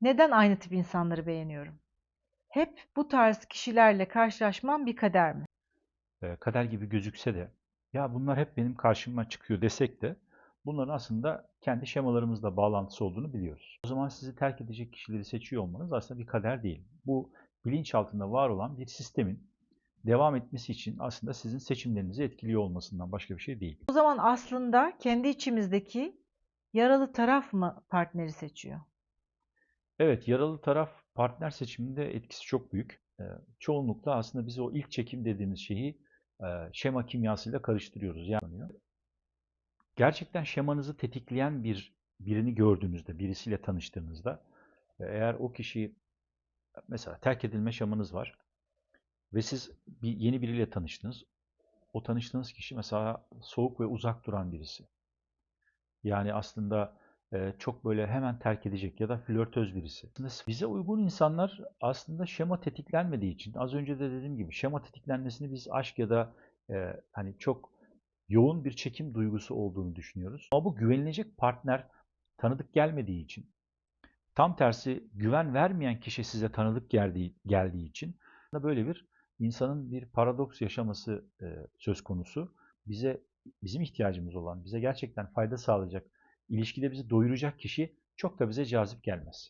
Neden aynı tip insanları beğeniyorum? Hep bu tarz kişilerle karşılaşmam bir kader mi? kader gibi gözükse de ya bunlar hep benim karşıma çıkıyor desek de bunların aslında kendi şemalarımızla bağlantısı olduğunu biliyoruz. O zaman sizi terk edecek kişileri seçiyor olmanız aslında bir kader değil. Bu bilinç altında var olan bir sistemin devam etmesi için aslında sizin seçimlerinizi etkiliyor olmasından başka bir şey değil. O zaman aslında kendi içimizdeki yaralı taraf mı partneri seçiyor? Evet, yaralı taraf partner seçiminde etkisi çok büyük. Çoğunlukla aslında biz o ilk çekim dediğimiz şeyi şema kimyasıyla karıştırıyoruz. Yani gerçekten şemanızı tetikleyen bir birini gördüğünüzde, birisiyle tanıştığınızda eğer o kişi mesela terk edilme şemanız var ve siz bir yeni biriyle tanıştınız. O tanıştığınız kişi mesela soğuk ve uzak duran birisi. Yani aslında çok böyle hemen terk edecek ya da flörtöz birisi. Bize uygun insanlar aslında şema tetiklenmediği için az önce de dediğim gibi şema tetiklenmesini biz aşk ya da e, hani çok yoğun bir çekim duygusu olduğunu düşünüyoruz. Ama bu güvenilecek partner tanıdık gelmediği için tam tersi güven vermeyen kişi size tanıdık geldiği, geldiği için da böyle bir insanın bir paradoks yaşaması e, söz konusu. Bize bizim ihtiyacımız olan, bize gerçekten fayda sağlayacak, ilişkide bizi doyuracak kişi çok da bize cazip gelmez.